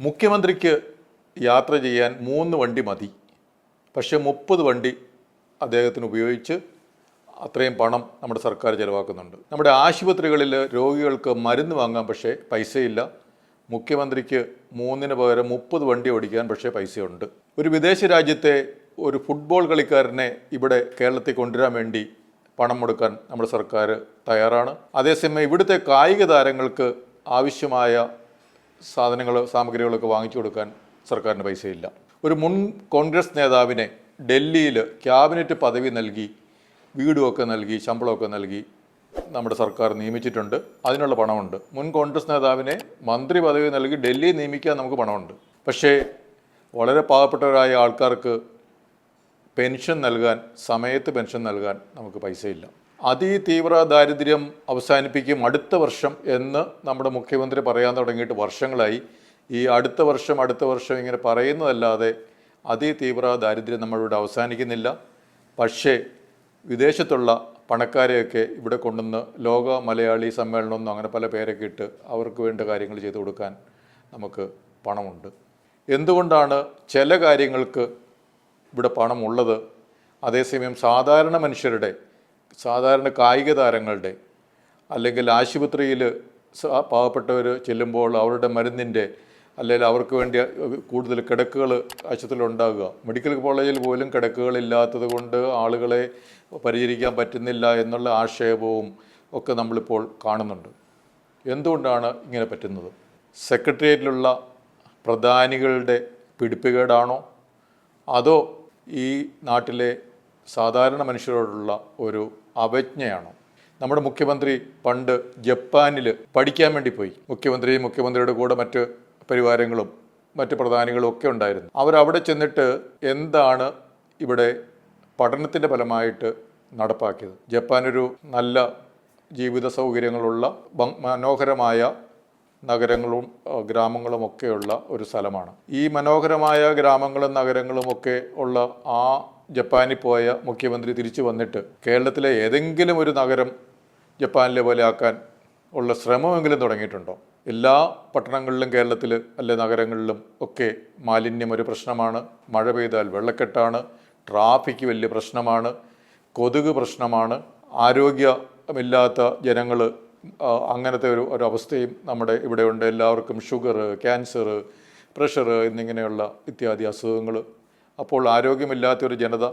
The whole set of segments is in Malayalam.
മുഖ്യമന്ത്രിക്ക് യാത്ര ചെയ്യാൻ മൂന്ന് വണ്ടി മതി. പക്ഷേ മുപ്പത് വണ്ടി അദ്ദേഹത്തിന് ഉപയോഗിച്ച് അത്രയും പണം നമ്മുടെ സർക്കാർ ചിലവാക്കുന്നുണ്ട്. നമ്മുടെ ആശുപത്രികളിൽ രോഗികൾക്ക് മരുന്ന് വാങ്ങാൻ പക്ഷേ പൈസയില്ല. മുഖ്യമന്ത്രിക്ക് മൂന്നിന് പകരം മുപ്പത് വണ്ടി ഓടിക്കാൻ പക്ഷേ പൈസയുണ്ട്. ഒരു വിദേശ രാജ്യത്തെ ഒരു ഫുട്ബോൾ കളിക്കാരനെ ഇവിടെ കേരളത്തിൽ കൊണ്ടുവരാൻ വേണ്ടി പണം കൊടുക്കാൻ നമ്മുടെ സർക്കാർ തയ്യാറാണ്. അതേസമയം ഇവിടുത്തെ കായിക താരങ്ങൾക്ക് ആവശ്യമായ സാധനങ്ങൾ സാമഗ്രികളൊക്കെ വാങ്ങിച്ചു കൊടുക്കാൻ സർക്കാരിന് പൈസയില്ല. ഒരു മുൻ കോൺഗ്രസ് നേതാവിനെ ഡൽഹിയിൽ ക്യാബിനറ്റ് പദവി നൽകി വീടുമൊക്കെ നൽകി ശമ്പളമൊക്കെ നൽകി നമ്മുടെ സർക്കാർ നിയമിച്ചിട്ടുണ്ട്. അതിനുള്ള പണമുണ്ട്. മുൻ കോൺഗ്രസ് നേതാവിനെ മന്ത്രി പദവി നൽകി ഡൽഹി നിയമിക്കാൻ നമുക്ക് പണമുണ്ട്. പക്ഷേ വളരെ പാവപ്പെട്ടവരായ ആൾക്കാർക്ക് പെൻഷൻ നൽകാൻ സമയത്ത് പെൻഷൻ നൽകാൻ നമുക്ക് പൈസയില്ല. അതിതീവ്ര ദാരിദ്ര്യം അവസാനിപ്പിക്കും അടുത്ത വർഷം എന്ന് നമ്മുടെ മുഖ്യമന്ത്രി പറയാൻ തുടങ്ങിയിട്ട് വർഷങ്ങളായി. ഈ അടുത്ത വർഷം അടുത്ത വർഷം ഇങ്ങനെ പറയുന്നതല്ലാതെ അതിതീവ്ര ദാരിദ്ര്യം നമ്മളിവിടെ അവസാനിക്കുന്നില്ല. പക്ഷേ വിദേശത്തുള്ള പണക്കാരെയൊക്കെ ഇവിടെ കൊണ്ടുവന്ന് ലോക മലയാളി സമ്മേളനമെന്നും അങ്ങനെ പല പേരൊക്കെ ഇട്ട് അവർക്ക് വേണ്ട കാര്യങ്ങൾ ചെയ്തു കൊടുക്കാൻ നമുക്ക് പണമുണ്ട്. എന്തുകൊണ്ടാണ് ചില കാര്യങ്ങൾക്ക് ഇവിടെ പണമുള്ളത്? അതേസമയം സാധാരണ മനുഷ്യരുടെ സാധാരണ കായിക താരങ്ങളുടെ അല്ലെങ്കിൽ ആശുപത്രിയിൽ പാവപ്പെട്ടവർ ചെല്ലുമ്പോൾ അവരുടെ മരുന്നിന്റെ അല്ലെങ്കിൽ അവർക്ക് വേണ്ടി കൂടുതൽ കിടക്കുകൾ ആശുപത്രിയിൽ ഉണ്ടാകുക മെഡിക്കൽ കോളേജിൽ പോലും കിടക്കുകളില്ലാത്തത് കൊണ്ട് ആളുകളെ പരിചരിക്കാൻ പറ്റുന്നില്ല എന്നുള്ള ആക്ഷേപവും ഒക്കെ നമ്മളിപ്പോൾ കാണുന്നുണ്ട്. എന്തുകൊണ്ടാണ് ഇങ്ങനെ പറ്റുന്നത്? സെക്രട്ടേറിയറ്റിലുള്ള പ്രധാനികളുടെ പിടിപ്പുകേടാണോ അതോ ഈ നാട്ടിലെ സാധാരണ മനുഷ്യരോടുള്ള ഒരു അവജ്ഞയാണോ. നമ്മുടെ മുഖ്യമന്ത്രി പണ്ട് ജപ്പാനിൽ പഠിക്കാൻ വേണ്ടി പോയി. മുഖ്യമന്ത്രിയും മുഖ്യമന്ത്രിയുടെ കൂടെ മറ്റ് പരിവാരങ്ങളും മറ്റ് പ്രധാനികളും ഒക്കെ ഉണ്ടായിരുന്നു. അവരവിടെ ചെന്നിട്ട് എന്താണ് ഇവിടെ പഠനത്തിന്റെ ഫലമായിട്ട് നടപ്പാക്കിയത്? ജപ്പാനൊരു നല്ല ജീവിത സൗകര്യങ്ങളുള്ള മനോഹരമായ നഗരങ്ങളും ഗ്രാമങ്ങളും ഒക്കെയുള്ള ഒരു സ്ഥലമാണ്. ഈ മനോഹരമായ ഗ്രാമങ്ങളും നഗരങ്ങളും ഒക്കെ ഉള്ള ആ ജപ്പാനിൽ പോയ മുഖ്യമന്ത്രി തിരിച്ചു വന്നിട്ട് കേരളത്തിലെ ഏതെങ്കിലും ഒരു നഗരം ജപ്പാനിലെ പോലെ ആക്കാൻ ഉള്ള ശ്രമമെങ്കിലും തുടങ്ങിയിട്ടുണ്ടോ? എല്ലാ പട്ടണങ്ങളിലും കേരളത്തിൽ അല്ലെ നഗരങ്ങളിലും ഒക്കെ മാലിന്യം ഒരു പ്രശ്നമാണ്. മഴ പെയ്താൽ വെള്ളക്കെട്ടാണ്. ട്രാഫിക് വലിയ പ്രശ്നമാണ്. കൊതുക് പ്രശ്നമാണ്. ആരോഗ്യമില്ലാത്ത ജനങ്ങൾ അങ്ങനത്തെ ഒരു ഒരു അവസ്ഥയും നമ്മുടെ ഇവിടെ ഉണ്ട്. എല്ലാവർക്കും ഷുഗർ ക്യാൻസർ പ്രഷർ എന്നിങ്ങനെയുള്ള ഇത്യാദി അസുഖങ്ങൾ അപ്പോൾ ആരോഗ്യമില്ലാത്ത ഒരു ജനത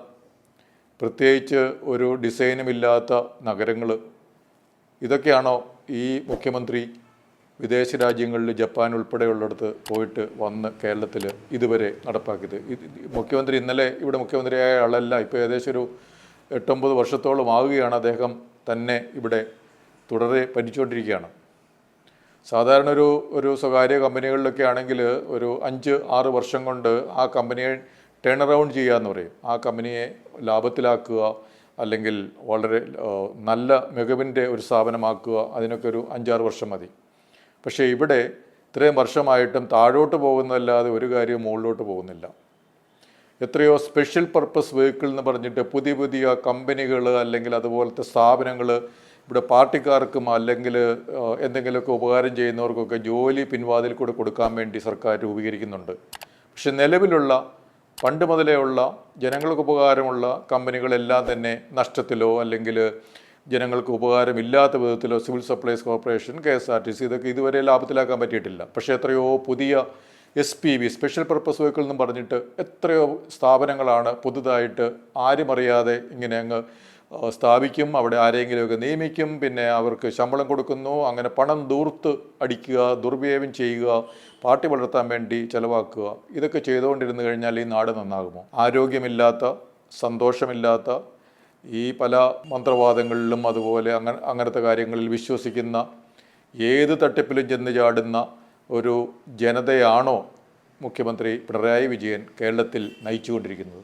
പ്രത്യേകിച്ച് ഒരു ഡിസൈനുമില്ലാത്ത നഗരങ്ങൾ ഇതൊക്കെയാണോ ഈ മുഖ്യമന്ത്രി വിദേശ രാജ്യങ്ങളിൽ ജപ്പാൻ ഉൾപ്പെടെയുള്ളിടത്ത് പോയിട്ട് വന്ന് കേരളത്തിൽ ഇതുവരെ നടപ്പാക്കിയത്? മുഖ്യമന്ത്രി ഇന്നലെ ഇവിടെ മുഖ്യമന്ത്രിയായ ആളല്ല ഇപ്പോൾ ഏകദേശം ഒരു എട്ടൊമ്പത് വർഷത്തോളം ആകുകയാണ് അദ്ദേഹം തന്നെ ഇവിടെ തുടരെ ഭരിച്ചുകൊണ്ടിരിക്കുകയാണ്. സാധാരണ ഒരു ഒരു സ്വകാര്യ കമ്പനികളിലൊക്കെ ആണെങ്കിൽ ഒരു അഞ്ച് ആറ് വർഷം കൊണ്ട് ആ കമ്പനിയെ ടേൺ അറൗണ്ട് ചെയ്യുക എന്ന് പറയും. ആ കമ്പനിയെ ലാഭത്തിലാക്കുക അല്ലെങ്കിൽ വളരെ നല്ല മികവിന്റെ ഒരു സ്ഥാപനമാക്കുക അതിനൊക്കെ ഒരു അഞ്ചാറ് വർഷം മതി. പക്ഷേ ഇവിടെ ഇത്രയും വർഷമായിട്ടും താഴോട്ട് പോകുന്നതല്ലാതെ ഒരു കാര്യവും മുകളിലോട്ട് പോകുന്നില്ല. എത്രയോ സ്പെഷ്യൽ പർപ്പസ് വെഹിക്കിൾ എന്ന് പറഞ്ഞിട്ട് പുതിയ പുതിയ കമ്പനികൾ അല്ലെങ്കിൽ അതുപോലത്തെ സ്ഥാപനങ്ങൾ ഇവിടെ പാർട്ടിക്കാർക്കും അല്ലെങ്കിൽ എന്തെങ്കിലുമൊക്കെ ഉപകാരം ചെയ്യുന്നവർക്കൊക്കെ ജോലി പിൻവാതിൽ കൂടെ കൊടുക്കാൻ വേണ്ടി സർക്കാർ രൂപീകരിക്കുന്നുണ്ട്. പക്ഷെ നിലവിലുള്ള പണ്ട് മുതലേ ഉള്ള ജനങ്ങൾക്ക് ഉപകാരമുള്ള കമ്പനികളെല്ലാം തന്നെ നഷ്ടത്തിലോ അല്ലെങ്കിൽ ജനങ്ങൾക്ക് ഉപകാരമില്ലാത്ത വിധത്തിലോ civil supplies corporation K S R T C ഇതൊക്കെ ഇതുവരെ ലാഭത്തിലാക്കാൻ പറ്റിയിട്ടില്ല. പക്ഷേ എത്രയോ പുതിയ S P V special purpose vehicle എന്നും പറഞ്ഞിട്ട് എത്രയോ സ്ഥാപനങ്ങളാണ് പുതുതായിട്ട് ആരും അറിയാതെ ഇങ്ങനെ അങ്ങ് സ്ഥാപിക്കും അവിടെ ആരെങ്കിലുമൊക്കെ നിയമിക്കും പിന്നെ അവർക്ക് ശമ്പളം കൊടുക്കുന്നു അങ്ങനെ പണം ദൂർത്ത് അടിക്കുക ദുർവ്യയം ചെയ്യുക പാർട്ടി വളർത്താൻ വേണ്ടി ചെലവാക്കുക ഇതൊക്കെ ചെയ്തുകൊണ്ടിരുന്നു കഴിഞ്ഞാൽ ഈ നാട് നന്നാകുമോ? ആരോഗ്യമില്ലാത്ത സന്തോഷമില്ലാത്ത ഈ പല മന്ത്രവാദങ്ങളിലും അതുപോലെ അങ്ങനെ അങ്ങനത്തെ കാര്യങ്ങളിൽ വിശ്വസിക്കുന്ന ഏത് തട്ടിപ്പിലും ചെന്ന് ചാടുന്ന ഒരു ജനതയാണോ മുഖ്യമന്ത്രി പിണറായി വിജയൻ കേരളത്തിൽ നയിച്ചുകൊണ്ടിരിക്കുന്നത്?